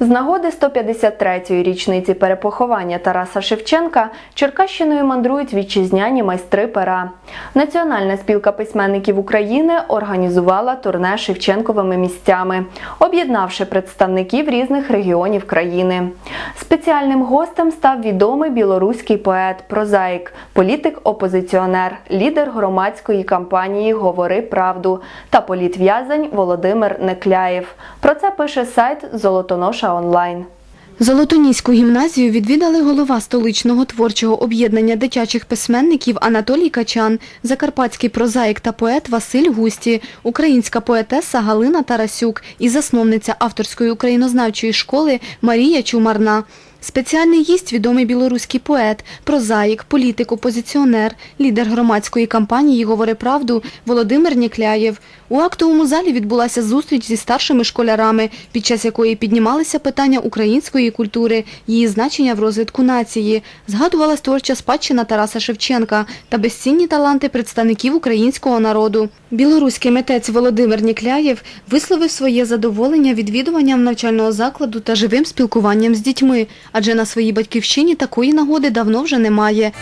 З нагоди 153-ї річниці перепоховання Тараса Шевченка Черкащиною мандрують вітчизняні майстри пера. Національна спілка письменників України організувала турне Шевченковими місцями, об'єднавши представників різних регіонів країни. Спеціальним гостем став відомий білоруський поет, прозаїк, політик-опозиціонер, лідер громадської кампанії Говори правду та політв'язень Володимир Некляєв. Про це пише сайт Золотоноша онлайн. Золотоніську гімназію відвідали голова столичного творчого об'єднання дитячих письменників Анатолій Качан, закарпатський прозаїк та поет Василь Густі, українська поетеса Галина Тарасюк і засновниця авторської українознавчої школи Марія Чумарна. Спеціальний гість – відомий білоруський поет, прозаїк, політик, опозиціонер, лідер громадської кампанії «Говори правду» Володимир Нікляєв. У актовому залі відбулася зустріч зі старшими школярами, під час якої піднімалися питання української культури, її значення в розвитку нації. Згадувалась творча спадщина Тараса Шевченка та безцінні таланти представників українського народу. Білоруський митець Володимир Нікляєв висловив своє задоволення відвідуванням навчального закладу та живим спілкуванням з дітьми, адже на своїй батьківщині такої нагоди давно вже немає.